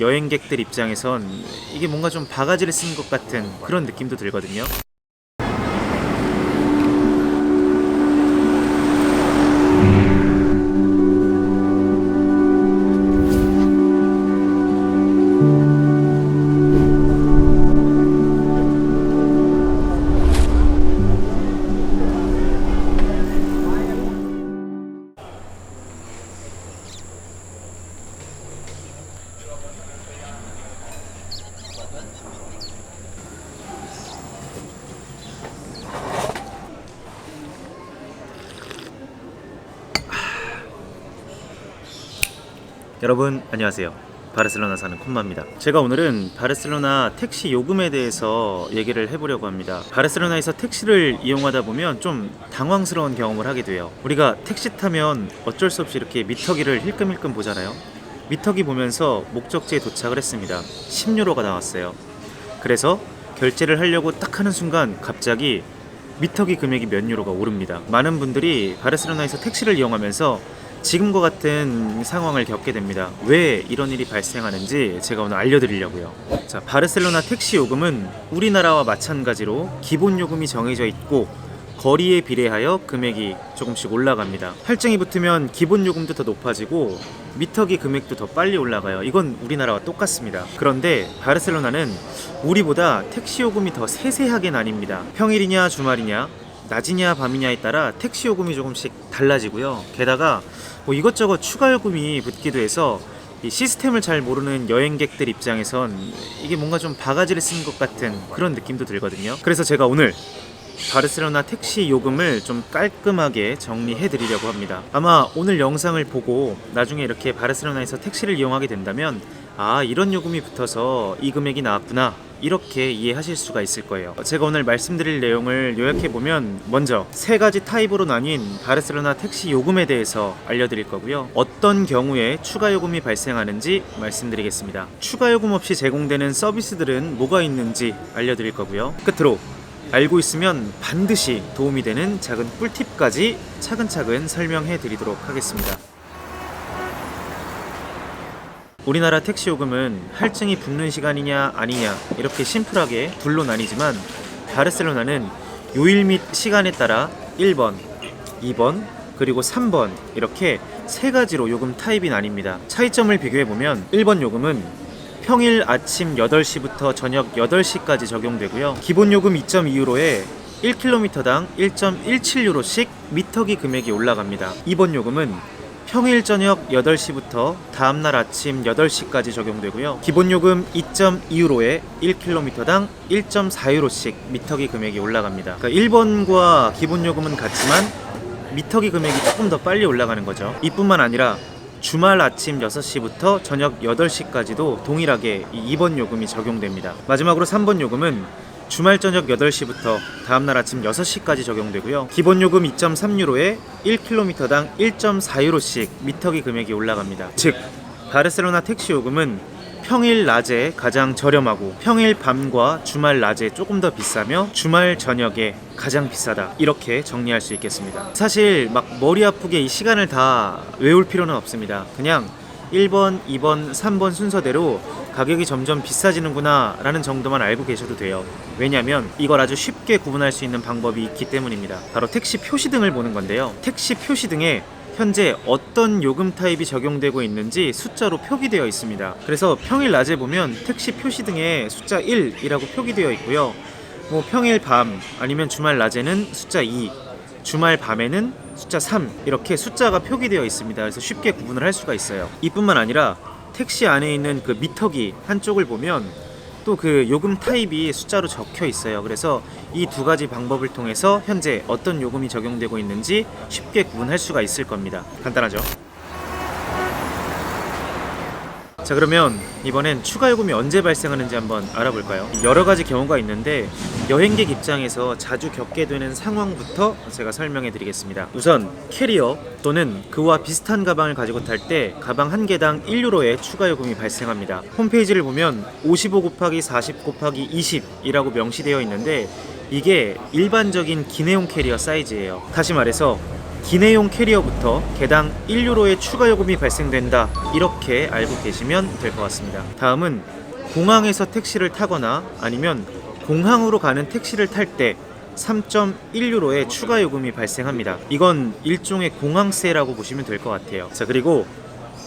여행객들 입장에선 이게 뭔가 좀 바가지를 쓴 것 같은 그런 느낌도 들거든요. 여러분 안녕하세요. 바르셀로나 사는 콤마입니다. 제가 오늘은 바르셀로나 택시 요금에 대해서 얘기를 해보려고 합니다. 바르셀로나에서 택시를 이용하다 보면 좀 당황스러운 경험을 하게 돼요. 우리가 택시 타면 어쩔 수 없이 이렇게 미터기를 힐끔힐끔 보잖아요. 미터기 보면서 목적지에 도착을 했습니다. 10유로가 나왔어요. 그래서 결제를 하려고 딱 하는 순간 갑자기 미터기 금액이 몇 유로가 오릅니다. 많은 분들이 바르셀로나에서 택시를 이용하면서 지금과 같은 상황을 겪게 됩니다. 왜 이런 일이 발생하는지 제가 오늘 알려드리려고요. 자, 바르셀로나 택시 요금은 우리나라와 마찬가지로 기본 요금이 정해져 있고 거리에 비례하여 금액이 조금씩 올라갑니다. 할증이 붙으면 기본 요금도 더 높아지고 미터기 금액도 더 빨리 올라가요. 이건 우리나라와 똑같습니다. 그런데 바르셀로나는 우리보다 택시 요금이 더 세세하게 나뉩니다. 평일이냐 주말이냐 낮이냐 밤이냐에 따라 택시 요금이 조금씩 달라지고요. 게다가 뭐 이것저것 추가 요금이 붙기도 해서 이 시스템을 잘 모르는 여행객들 입장에선 이게 뭔가 좀 바가지를 쓴 것 같은 그런 느낌도 들거든요. 그래서 제가 오늘 바르셀로나 택시 요금을 좀 깔끔하게 정리해 드리려고 합니다. 아마 오늘 영상을 보고 나중에 이렇게 바르셀로나에서 택시를 이용하게 된다면 아, 이런 요금이 붙어서 이 금액이 나왔구나. 이렇게 이해하실 수가 있을 거예요. 제가 오늘 말씀드릴 내용을 요약해 보면 먼저 세 가지 타입으로 나뉜 바르셀로나 택시 요금에 대해서 알려드릴 거고요. 어떤 경우에 추가 요금이 발생하는지 말씀드리겠습니다. 추가 요금 없이 제공되는 서비스들은 뭐가 있는지 알려드릴 거고요. 끝으로 알고 있으면 반드시 도움이 되는 작은 꿀팁까지 차근차근 설명해 드리도록 하겠습니다. 우리나라 택시 요금은 할증이 붙는 시간이냐 아니냐 이렇게 심플하게 둘로 나뉘지만 바르셀로나는 요일 및 시간에 따라 1번, 2번, 그리고 3번 이렇게 세 가지로 요금 타입이 나뉩니다. 차이점을 비교해 보면 1번 요금은 평일 아침 8시부터 저녁 8시까지 적용되고요. 기본 요금 2.2유로에 1km당 1.17유로씩 미터기 금액이 올라갑니다. 2번 요금은 평일 저녁 8시부터 다음날 아침 8시까지 적용되고요. 기본 요금 2.2유로에 1km당 1.4유로씩 미터기 금액이 올라갑니다. 그러니까 1번과 기본 요금은 같지만 미터기 금액이 조금 더 빨리 올라가는 거죠. 이뿐만 아니라 주말 아침 6시부터 저녁 8시까지도 동일하게 이 2번 요금이 적용됩니다. 마지막으로 3번 요금은 주말 저녁 8시부터 다음날 아침 6시까지 적용되고요. 기본 요금 2.3유로에 1km당 1.4유로씩 미터기 금액이 올라갑니다. 즉, 바르셀로나 택시 요금은 평일 낮에 가장 저렴하고 평일 밤과 주말 낮에 조금 더 비싸며 주말 저녁에 가장 비싸다 이렇게 정리할 수 있겠습니다 사실 막 머리 아프게 이 시간을 다 외울 필요는 없습니다 그냥 1번, 2번, 3번 순서대로 가격이 점점 비싸지는구나 라는 정도만 알고 계셔도 돼요 왜냐면 이걸 아주 쉽게 구분할 수 있는 방법이 있기 때문입니다 바로 택시 표시등을 보는 건데요 택시 표시등에 현재 어떤 요금 타입이 적용되고 있는지 숫자로 표기되어 있습니다. 그래서 평일 낮에 보면 택시 표시등에 숫자 1이라고 표기되어 있고요. 뭐 평일 밤 아니면 주말 낮에는 숫자 2, 주말 밤에는 숫자 3 이렇게 숫자가 표기되어 있습니다. 그래서 쉽게 구분을 할 수가 있어요. 이뿐만 아니라 택시 안에 있는 그 미터기 한쪽을 보면 또 그 요금 타입이 숫자로 적혀 있어요. 그래서 이 두 가지 방법을 통해서 현재 어떤 요금이 적용되고 있는지 쉽게 구분할 수가 있을 겁니다. 간단하죠? 자 그러면 이번엔 추가 요금이 언제 발생하는지 한번 알아볼까요? 여러 가지 경우가 있는데 여행객 입장에서 자주 겪게 되는 상황부터 제가 설명해 드리겠습니다. 우선 캐리어 또는 그와 비슷한 가방을 가지고 탈 때 가방 한 개당 1유로의 추가 요금이 발생합니다. 홈페이지를 보면 55 곱하기 40 곱하기 20이라고 명시되어 있는데 이게 일반적인 기내용 캐리어 사이즈예요. 다시 말해서 기내용 캐리어부터 개당 1유로의 추가 요금이 발생된다. 이렇게 알고 계시면 될 것 같습니다. 다음은 공항에서 택시를 타거나 아니면 공항으로 가는 택시를 탈때 3.1유로의 추가 요금이 발생합니다. 이건 일종의 공항세라고 보시면 될 것 같아요. 자, 그리고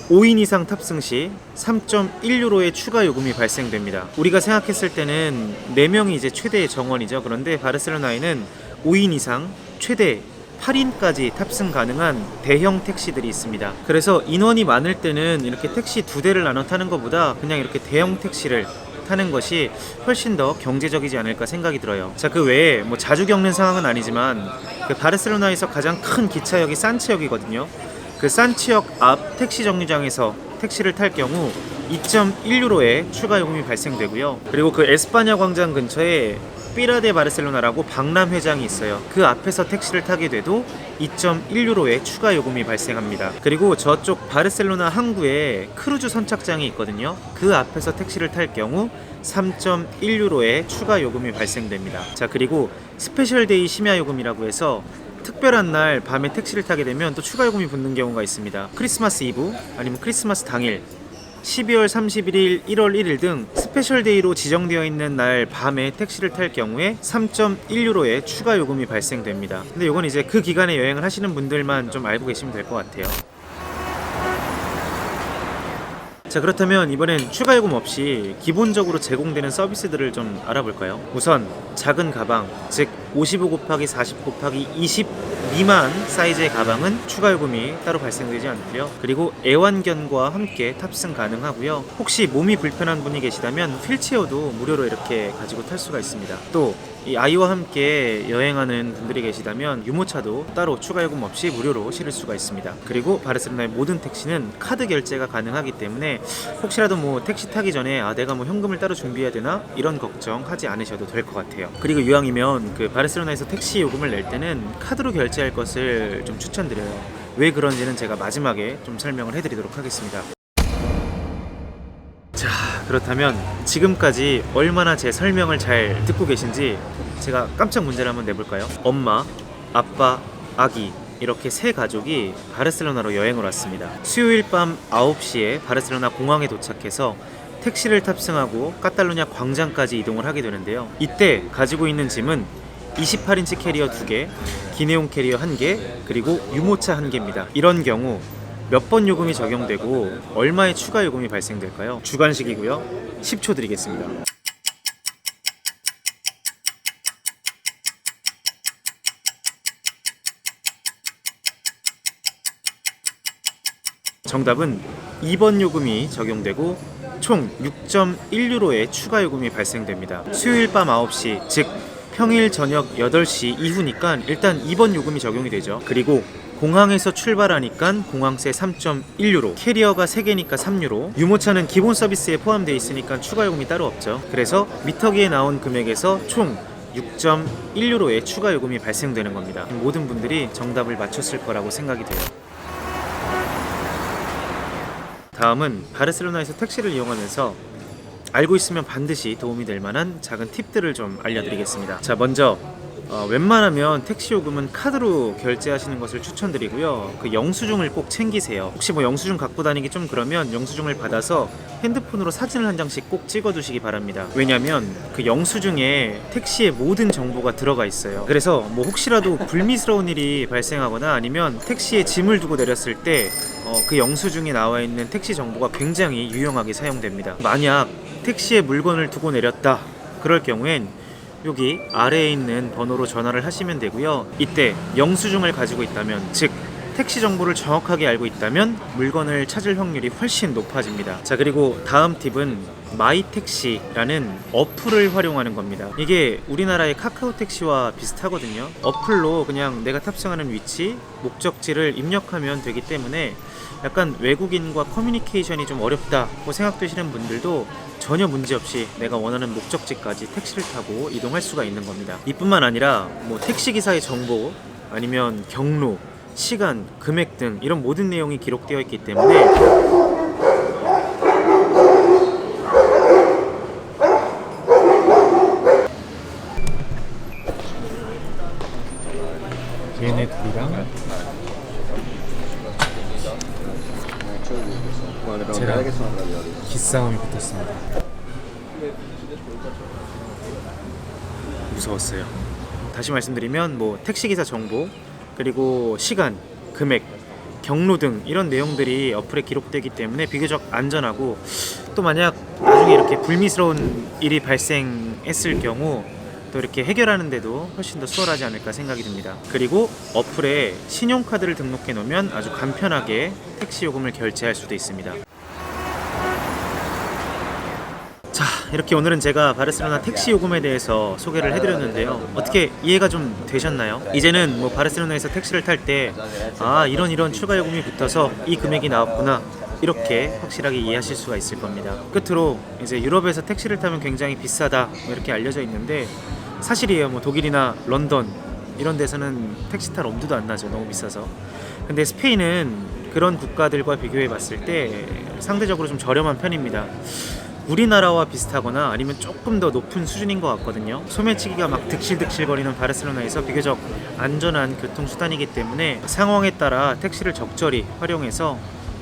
5인 이상 탑승 시 3.1유로의 추가 요금이 발생됩니다. 우리가 생각했을 때는 4명이 이제 최대의 정원이죠. 그런데 바르셀로나에는 5인 이상 최대 8인까지 탑승 가능한 대형 택시들이 있습니다. 그래서 인원이 많을 때는 이렇게 택시 두 대를 나눠 타는 것보다 그냥 이렇게 대형 택시를 타는 것이 훨씬 더 경제적이지 않을까 생각이 들어요. 자, 그 외에 뭐 자주 겪는 상황은 아니지만 그 바르셀로나에서 가장 큰 기차역이 산치역이거든요. 그 산치역 앞 택시 정류장에서 택시를 탈 경우 2.1유로의 추가 요금이 발생되고요. 그리고 그 에스파냐 광장 근처에 삐라데 바르셀로나라고 박람 회장이 있어요. 그 앞에서 택시를 타게 돼도 2.1유로의 추가 요금이 발생합니다. 그리고 저쪽 바르셀로나 항구에 크루즈 선착장이 있거든요. 그 앞에서 택시를 탈 경우 3.1유로의 추가 요금이 발생됩니다. 자, 그리고 스페셜 데이 심야 요금이라고 해서 특별한 날 밤에 택시를 타게 되면 또 추가 요금이 붙는 경우가 있습니다. 크리스마스 이브 아니면 크리스마스 당일 12월 31일, 1월 1일 등 스페셜 데이로 지정되어 있는 날 밤에 택시를 탈 경우에 3.1유로의 추가 요금이 발생됩니다. 근데 이건 이제 그 기간에 여행을 하시는 분들만 좀 알고 계시면 될 것 같아요. 자 그렇다면 이번엔 추가 요금 없이 기본적으로 제공되는 서비스들을 좀 알아볼까요? 우선 작은 가방, 즉 55 곱하기 40 곱하기 20 미만 사이즈의 가방은 추가 요금이 따로 발생되지 않고요. 그리고 애완견과 함께 탑승 가능하고요. 혹시 몸이 불편한 분이 계시다면 휠체어도 무료로 이렇게 가지고 탈 수가 있습니다. 또 이 아이와 함께 여행하는 분들이 계시다면 유모차도 따로 추가 요금 없이 무료로 실을 수가 있습니다. 그리고 바르셀로나의 모든 택시는 카드 결제가 가능하기 때문에 혹시라도 뭐 택시 타기 전에 아 내가 뭐 현금을 따로 준비해야 되나 이런 걱정하지 않으셔도 될 것 같아요. 그리고 이왕이면 그 바르셀로나에서 택시 요금을 낼 때는 카드로 결제할 것을 좀 추천드려요. 왜 그런지는 제가 마지막에 좀 설명을 해드리도록 하겠습니다. 자, 그렇다면 지금까지 얼마나 제 설명을 잘 듣고 계신지 제가 깜짝 문제를 한번 내볼까요? 엄마, 아빠, 아기 이렇게 세 가족이 바르셀로나로 여행을 왔습니다. 수요일 밤 9시에 바르셀로나 공항에 도착해서 택시를 탑승하고 카탈루냐 광장까지 이동을 하게 되는데요. 이때 가지고 있는 짐은 28인치 캐리어 2개, 기내용 캐리어 1개, 그리고 유모차 1개입니다. 이런 경우 몇 번 요금이 적용되고 얼마의 추가 요금이 발생될까요? 주관식이고요. 10초 드리겠습니다. 정답은 2번 요금이 적용되고 총 6.1유로의 추가 요금이 발생됩니다. 수요일 밤 9시, 즉 평일 저녁 8시 이후니까 일단 2번 요금이 적용이 되죠. 그리고 공항에서 출발하니까 공항세 3.1유로, 캐리어가 3개니까 3유로, 유모차는 기본 서비스에 포함되어 있으니까 추가 요금이 따로 없죠. 그래서 미터기에 나온 금액에서 총 6.1유로의 추가 요금이 발생되는 겁니다. 모든 분들이 정답을 맞췄을 거라고 생각이 돼요. 다음은 바르셀로나에서 택시를 이용하면서 알고 있으면 반드시 도움이 될 만한 작은 팁들을 좀 알려드리겠습니다. 자, 먼저 어, 웬만하면 택시 요금은 카드로 결제하시는 것을 추천드리고요. 그 영수증을 꼭 챙기세요. 혹시 뭐 영수증 갖고 다니기 좀 그러면 영수증을 받아서 핸드폰으로 사진을 한 장씩 꼭 찍어두시기 바랍니다. 왜냐하면 그 영수증에 택시의 모든 정보가 들어가 있어요. 그래서 뭐 혹시라도 불미스러운 일이 발생하거나 아니면 택시에 짐을 두고 내렸을 때 어, 그 영수증에 나와 있는 택시 정보가 굉장히 유용하게 사용됩니다. 만약 택시에 물건을 두고 내렸다. 그럴 경우엔 여기 아래에 있는 번호로 전화를 하시면 되고요. 이때 영수증을 가지고 있다면, 즉 택시 정보를 정확하게 알고 있다면 물건을 찾을 확률이 훨씬 높아집니다. 자, 그리고 다음 팁은 마이택시라는 어플을 활용하는 겁니다. 이게 우리나라의 카카오 택시와 비슷하거든요. 어플로 그냥 내가 탑승하는 위치, 목적지를 입력하면 되기 때문에 약간 외국인과 커뮤니케이션이 좀 어렵다고 생각되시는 분들도 전혀 문제없이 내가 원하는 목적지까지 택시를 타고 이동할 수가 있는 겁니다. 이뿐만 아니라 뭐 택시 기사의 정보 아니면 경로, 시간, 금액 등 이런 모든 내용이 기록되어 있기 때문에 무서웠어요. 다시 말씀드리면 뭐 택시 기사 정보 그리고 시간, 금액, 경로 등 이런 내용들이 어플에 기록되기 때문에 비교적 안전하고 또 만약 나중에 이렇게 불미스러운 일이 발생했을 경우 또 이렇게 해결하는데도 훨씬 더 수월하지 않을까 생각이 듭니다. 그리고 어플에 신용카드를 등록해 놓으면 아주 간편하게 택시 요금을 결제할 수도 있습니다. 자, 이렇게 오늘은 제가 바르셀로나 택시 요금에 대해서 소개를 해드렸는데요. 어떻게 이해가 좀 되셨나요? 이제는 뭐 바르셀로나에서 택시를 탈 때 아 이런 이런 추가 요금이 붙어서 이 금액이 나왔구나 이렇게 확실하게 이해하실 수가 있을 겁니다. 끝으로 이제 유럽에서 택시를 타면 굉장히 비싸다 뭐 이렇게 알려져 있는데 사실이에요. 뭐 독일이나 런던 이런 데서는 택시 탈 엄두도 안 나죠. 너무 비싸서. 근데 스페인은 그런 국가들과 비교해 봤을 때 상대적으로 좀 저렴한 편입니다. 우리나라와 비슷하거나 아니면 조금 더 높은 수준인 것 같거든요. 소매치기가 막 득실득실거리는 바르셀로나에서 비교적 안전한 교통수단이기 때문에 상황에 따라 택시를 적절히 활용해서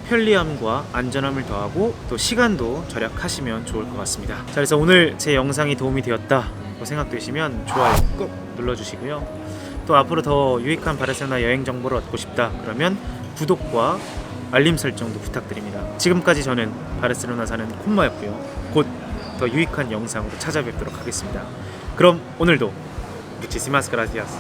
편리함과 안전함을 더하고 또 시간도 절약하시면 좋을 것 같습니다. 자, 그래서 오늘 제 영상이 도움이 되었다고 생각되시면 좋아요 꼭 눌러주시고요. 또 앞으로 더 유익한 바르셀로나 여행 정보를 얻고 싶다 그러면 구독과 알림 설정도 부탁드립니다. 지금까지 저는 바르셀로나 사는 콤마였고요. 곧 더 유익한 영상으로 찾아뵙도록 하겠습니다. 그럼 오늘도 무치시마스 그라시아스.